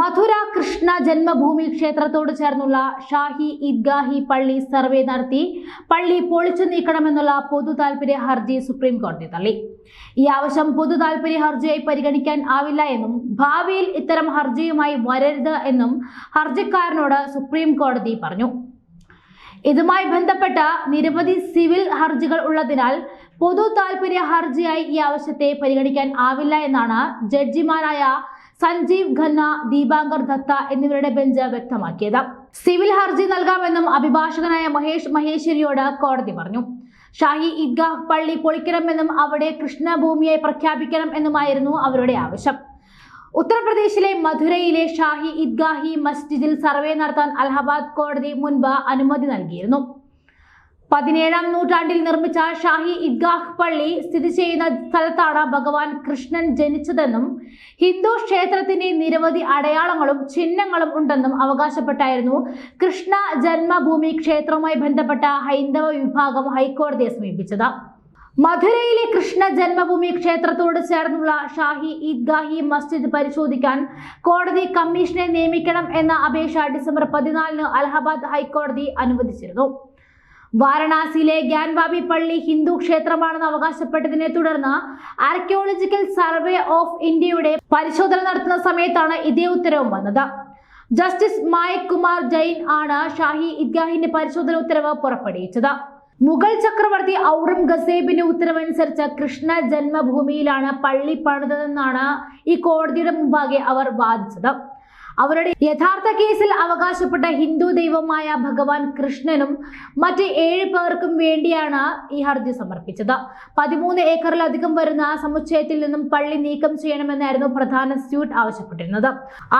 മധുര കൃഷ്ണ ജന്മഭൂമി ക്ഷേത്രത്തോട് ചേർന്നുള്ള ഷാഹി ഇദ്ഗാഹി പള്ളി സർവേ നടത്തി പള്ളി പൊളിച്ചു നീക്കണമെന്നുള്ള പൊതു താൽപര്യ ഹർജി സുപ്രീം കോടതി തള്ളി. ഈ ആവശ്യം പൊതു താൽപര്യ ഹർജിയായി പരിഗണിക്കാൻ ആവില്ല എന്നും ഭാവിയിൽ ഇത്തരം ഹർജിയുമായി വരരുത് എന്നും ഹർജിക്കാരനോട് സുപ്രീം കോടതി പറഞ്ഞു. ഇതുമായി ബന്ധപ്പെട്ട നിരവധി സിവിൽ ഹർജികൾ ഉള്ളതിനാൽ പൊതു താൽപര്യ ഹർജിയായി ഈ ആവശ്യത്തെ പരിഗണിക്കാൻ ആവില്ല എന്നാണ് ജഡ്ജിമാരായ സഞ്ജീവ് ഖന്ന ദീപാങ്കർ ദത്ത എന്നിവരുടെ ബെഞ്ച് വ്യക്തമാക്കിയത്. സിവിൽ ഹർജി നൽകാമെന്നും അഭിഭാഷകനായ മഹേഷ് മഹേശ്വരിയോട് കോടതി പറഞ്ഞു. ഷാഹി ഈദ്ഗാഹ് പള്ളി പൊളിക്കണമെന്നും അവിടെ കൃഷ്ണഭൂമിയെ പ്രഖ്യാപിക്കണം എന്നുമായിരുന്നു അവരുടെ ആവശ്യം. ഉത്തർപ്രദേശിലെ മധുരയിലെ ഷാഹി ഇദ്ഗാഹി മസ്ജിദിൽ സർവേ നടത്താൻ അലഹബാദ് കോടതി മുൻപ് അനുമതി നൽകിയിരുന്നു. പതിനേഴാം നൂറ്റാണ്ടിൽ നിർമ്മിച്ച ഷാഹി ഇദ്ഗാഹ് പള്ളി സ്ഥിതി ചെയ്യുന്ന സ്ഥലത്താണ് ഭഗവാൻ കൃഷ്ണൻ ജനിച്ചതെന്നും ഹിന്ദു ക്ഷേത്രത്തിന്റെ നിരവധി അടയാളങ്ങളും ചിഹ്നങ്ങളും ഉണ്ടെന്നും അവകാശപ്പെട്ടായിരുന്നു കൃഷ്ണ ജന്മഭൂമി ക്ഷേത്രവുമായി ബന്ധപ്പെട്ട ഹൈന്ദവ വിഭാഗം ഹൈക്കോടതിയെ സമീപിച്ചത്. മധുരയിലെ കൃഷ്ണ ജന്മഭൂമി ക്ഷേത്രത്തോട് ചേർന്നുള്ള ഷാഹി ഈദ്ഗാഹി മസ്ജിദ് പരിശോധിക്കാൻ കോടതി കമ്മീഷനെ നിയമിക്കണം എന്ന അപേക്ഷ ഡിസംബർ പതിനാലിന് അലഹബാദ് ഹൈക്കോടതി അനുവദിച്ചിരുന്നു. വാരണാസിയിലെ ഗ്യാൻവാബി പള്ളി ഹിന്ദു ക്ഷേത്രമാണെന്ന് അവകാശപ്പെട്ടതിനെ തുടർന്ന് ആർക്കിയോളജിക്കൽ സർവേ ഓഫ് ഇന്ത്യയുടെ പരിശോധന നടത്തുന്ന സമയത്താണ് ഇതേ ഉത്തരവ് വന്നത്. ജസ്റ്റിസ് മായക് കുമാർ ജെയിൻ ആണ് ഷാഹി ഇദ്ഗാഹിന്റെ പരിശോധന ഉത്തരവ് പുറപ്പെടുവിച്ചത്. മുഗൾ ചക്രവർത്തി ഔറം ഗസേബിന്റെ ഉത്തരവനുസരിച്ച് കൃഷ്ണ ജന്മഭൂമിയിലാണ് പള്ളി പണിതതെന്നാണ് ഈ കോടതിയുടെ മുമ്പാകെ അവർ വാദിച്ചത്. അവരുടെ യഥാർത്ഥ കേസിൽ അവകാശപ്പെട്ട ഹിന്ദു ദൈവമായ ഭഗവാൻ കൃഷ്ണനും മറ്റ് ഏഴ് പേർക്കും വേണ്ടിയാണ് ഈ ഹർജി സമർപ്പിച്ചത്. പതിമൂന്ന് ഏക്കറിലധികം വരുന്ന സമുച്ചയത്തിൽ നിന്നും പള്ളി നീക്കം ചെയ്യണമെന്നായിരുന്നു പ്രധാന സ്യൂട്ട് ആവശ്യപ്പെട്ടിരുന്നത്.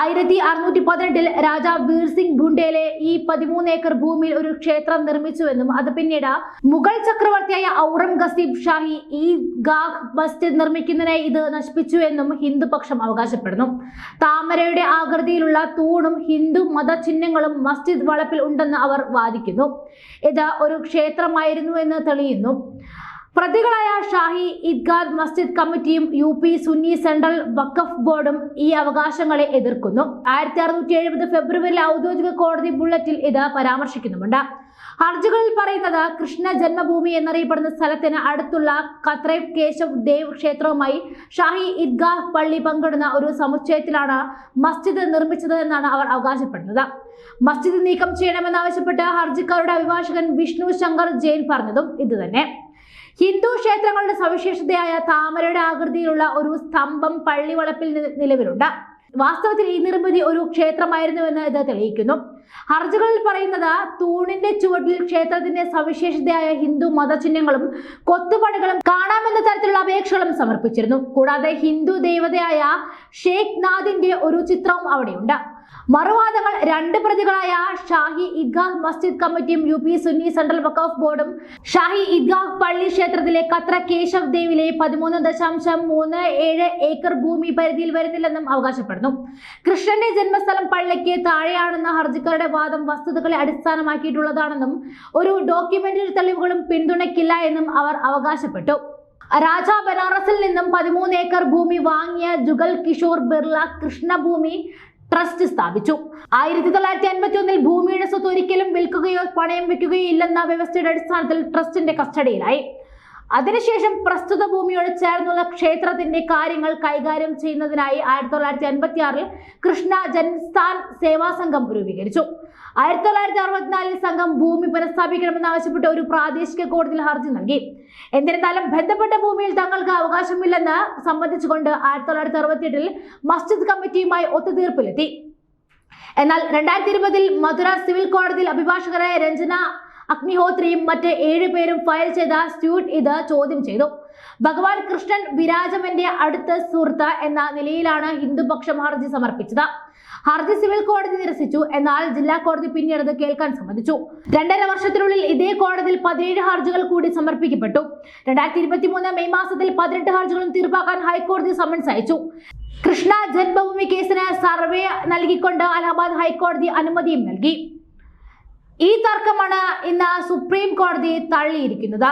ആയിരത്തി അറുന്നൂറ്റി പതിനെട്ടിൽ രാജാ വീർ സിംഗ് ഭുണ്ടേലെ ഈ പതിമൂന്ന് ഏക്കർ ഭൂമിയിൽ ഒരു ക്ഷേത്രം നിർമ്മിച്ചുവെന്നും അത് പിന്നീട് മുഗൾ ചക്രവർത്തിയായ ഔറംഗസീബ് ഷാഹി ഈ ഗാഹ് മസ്ജിദ് നിർമ്മിക്കുന്നതിനായി ഇത് നശിപ്പിച്ചു എന്നും ഹിന്ദുപക്ഷം അവകാശപ്പെടുന്നു. താമരയുടെ ആകൃതിയിലുള്ള തൂണും ഹിന്ദു മതചിഹ്നങ്ങളും മസ്ജിദ് വളപ്പിൽ ഉണ്ടെന്ന് അവർ വാദിക്കുന്നു. ഇത് ഒരു ക്ഷേത്രമായിരുന്നു എന്ന് തെളിയുന്നു. പ്രതികളായ ഷാഹി ഇദ്ഗാദ് മസ്ജിദ് കമ്മിറ്റിയും U P Sunni Central Waqf ബോർഡും ഈ അവകാശങ്ങളെ എതിർക്കുന്നു. ആയിരത്തി അറുന്നൂറ്റി എഴുപത് ഫെബ്രുവരിയിലെ ഔദ്യോഗിക കോടതി ബുള്ളറ്റിൽ ഇത് പരാമർശിക്കുന്നുമുണ്ട്. ഹർജികളിൽ പറയുന്നത് കൃഷ്ണ ജന്മഭൂമി എന്നറിയപ്പെടുന്ന സ്ഥലത്തിന് അടുത്തുള്ള കത്രേവ് കേശവ് ദേവ് ക്ഷേത്രവുമായി ഷാഹി ഇദ്ഗാഹ് പള്ളി പങ്കിടുന്ന ഒരു സമുച്ചയത്തിലാണ് മസ്ജിദ് നിർമ്മിച്ചത് എന്നാണ് അവർ അവകാശപ്പെടുന്നത്. മസ്ജിദ് നീക്കം ചെയ്യണമെന്നാവശ്യപ്പെട്ട് ഹർജിക്കാരുടെ അഭിഭാഷകൻ വിഷ്ണു ശങ്കർ ജെയിൻ പറഞ്ഞതും ഇതുതന്നെ. ഹിന്ദു ക്ഷേത്രങ്ങളുടെ സവിശേഷതയായ താമരയുടെ ആകൃതിയിലുള്ള ഒരു സ്തംഭം പള്ളി വളപ്പിൽ നിലവിലുണ്ട്. വാസ്തവത്തിൽ ഈ നിർമ്മിതി ഒരു ക്ഷേത്രമായിരുന്നുവെന്ന് ഇത് തെളിയിക്കുന്നു. ഹർജികളിൽ പറയുന്നത് തൂണിന്റെ ചുവട്ടിൽ ക്ഷേത്രത്തിന്റെ സവിശേഷതയായ ഹിന്ദു മതചിഹ്നങ്ങളും കൊത്തുപണികളും കാണാമെന്ന തരത്തിലുള്ള അപേക്ഷകളും സമർപ്പിച്ചിരുന്നു. കൂടാതെ ഹിന്ദു ദേവതയായ ഷേഖ് നാഥിന്റെ ഒരു ചിത്രവും അവിടെയുണ്ട്. മറുവാദങ്ങൾ രണ്ട് പ്രതികളായ ഷാഹി ഇദ്ഗാഹ് മസ്ജിദ് കമ്മിറ്റിയും U P Sunni Central Waqf ബോർഡും ഷാഹി ഇദ്ഗാഹ് പള്ളി ക്ഷേത്രത്തിലെ കത്ര കേശവ് ദേവിലെ പതിമൂന്ന് ദശാംശം മൂന്ന് ഏഴ് ഏക്കർ ഭൂമി പരിധിയിൽ വരുന്നില്ലെന്നും അവകാശപ്പെടുന്നു. കൃഷ്ണന്റെ ജന്മസ്ഥലം പള്ളിക്ക് താഴെയാണെന്ന ഹർജിക്കാരുടെ വാദം വസ്തുതകളെ അടിസ്ഥാനമാക്കിയിട്ടുള്ളതാണെന്നും ഒരു ഡോക്യുമെന്ററി തെളിവുകളും പിന്തുണയ്ക്കില്ല എന്നും അവർ അവകാശപ്പെട്ടു. രാജ ബനാറസിൽ നിന്നും പതിമൂന്ന് ഏക്കർ ഭൂമി വാങ്ങിയ ജുഗൽ കിഷോർ ബിർള കൃഷ്ണഭൂമി ട്രസ്റ്റ് സ്ഥാപിച്ചു. ആയിരത്തി തൊള്ളായിരത്തി അൻപത്തി ഒന്നിൽ ഭൂമിയുടെ സ്വത്ത് ഒരിക്കലും വിൽക്കുകയോ പണയം വെക്കുകയോ ഇല്ലെന്ന വ്യവസ്ഥയുടെ അടിസ്ഥാനത്തിൽ ട്രസ്റ്റിന്റെ കസ്റ്റഡിയിലായി. അതിനുശേഷം പ്രസ്തുത ഭൂമിയോട് ചേർന്നുള്ള ക്ഷേത്രത്തിന്റെ കാര്യങ്ങൾ കൈകാര്യം ചെയ്യുന്നതിനായി ആയിരത്തി തൊള്ളായിരത്തി അൻപത്തി ആറിൽ കൃഷ്ണ ജൻസ്ഥാൻ സേവാ സംഘം രൂപീകരിച്ചു. ആയിരത്തി തൊള്ളായിരത്തി അറുപത്തിനാലിൽ സംഘം ഭൂമി പുനഃസ്ഥാപിക്കണമെന്ന് ആവശ്യപ്പെട്ട് ഒരു പ്രാദേശിക കോടതിയിൽ ഹർജി നൽകി. എന്നിരുന്നാലും ബന്ധപ്പെട്ട ഭൂമിയിൽ തങ്ങൾക്ക് അവകാശമില്ലെന്ന് സംബന്ധിച്ചുകൊണ്ട് ആയിരത്തി തൊള്ളായിരത്തി അറുപത്തിയെട്ടിൽ മസ്ജിദ് കമ്മിറ്റിയുമായി ഒത്തുതീർപ്പിലെത്തി. എന്നാൽ രണ്ടായിരത്തി ഇരുപതിൽ മധുര സിവിൽ കോടതിയിൽ അഭിഭാഷകരായ രഞ്ജന അഗ്നിഹോത്രിയും മറ്റ് ഏഴുപേരും ഫയൽ ചെയ്ത സ്യൂട്ട് ഇത് ചോദ്യം ചെയ്തു. ഭഗവാൻ കൃഷ്ണൻ വിരാജമന്റെ അടുത്ത സുഹൃത്ത് എന്ന നിലയിലാണ് ഹിന്ദുപക്ഷം ഹർജി സമർപ്പിച്ചത്. ഹർജി സിവിൽ കോടതി നിരസിച്ചു എന്നാൽ ജില്ലാ കോടതി പിന്നീട് അത് കേൾക്കാൻ സമ്മതിച്ചു. രണ്ടര വർഷത്തിനുള്ളിൽ ഇതേ കോടതിയിൽ പതിനേഴ് ഹർജികൾ കൂടി സമർപ്പിക്കപ്പെട്ടു. രണ്ടായിരത്തി ഇരുപത്തി മൂന്ന് മെയ് മാസത്തിൽ പതിനെട്ട് ഹർജികളും തീർപ്പാക്കാൻ ഹൈക്കോടതി സമ്മൻസ് അയച്ചു. കൃഷ്ണ ജന്മഭൂമി കേസിന് സർവേ നൽകിക്കൊണ്ട് അലഹബാദ് ഹൈക്കോടതി അനുമതിയും നൽകി. ഈ തർക്കമാണ് ഇന്ന് സുപ്രീം കോടതി തള്ളിയിരിക്കുന്നത്.